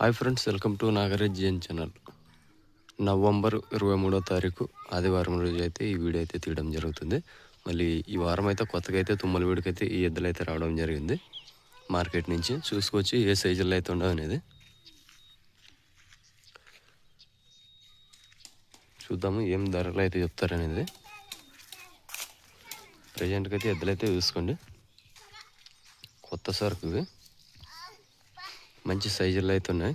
Hi friends welcome to Nagaraj GN channel November ఇరవై మూడో తారీఖు ఆదివారం రోజు అయితే ఈ వీడియో అయితే తీయడం జరుగుతుంది. మళ్ళీ ఈ వారం అయితే కొత్తగా అయితే తుమ్మల వీడికి అయితే ఈ ఎద్దులు అయితే రావడం జరిగింది. మార్కెట్ నుంచి చూసుకొచ్చి ఏ సైజుల్లో అయితే ఉండవు అనేది. చూద్దాము ఏం ధరలు అయితే చెప్తారనేది ప్రజెంట్కి అయితే ఎద్దులు అయితే చూసుకోండి. కొత్త సరుకు ఇవి మంచి సైజుల్లో అయితే ఉన్నాయి.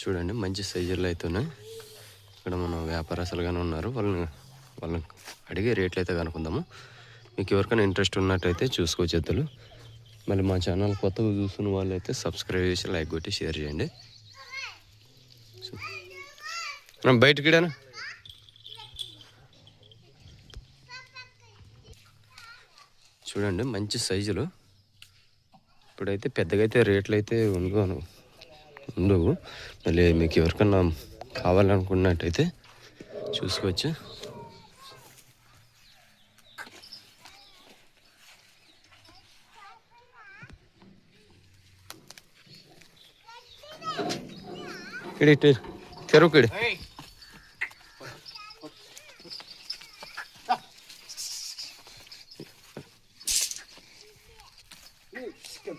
చూడండి మంచి సైజుల్లో అయితే ఉన్నాయి. ఇక్కడ మన వ్యాపారస్తులుగానే ఉన్నారు. వాళ్ళని వాళ్ళని అడిగే రేట్లు అయితే కనుక్కుందాము. మీకు ఎవరికైనా ఇంట్రెస్ట్ ఉన్నట్టయితే చూసుకోవచ్చు ఎద్దులు మళ్ళీ మా ఛానల్ కొత్తగా చూస్తున్న వాళ్ళు అయితే సబ్స్క్రైబ్ చేసి లైక్ కొట్టి షేర్ చేయండి. మనం చూడండి మంచి సైజులు. ఇప్పుడైతే పెద్దగా అయితే రేట్లు అయితే ఉండవు. ఉండవు. మళ్ళీ మీకు ఎవరికన్నా కావాలనుకున్నట్టయితే చూసుకోవచ్చు. ఇక్కడ ఇటు తెరువు Skip.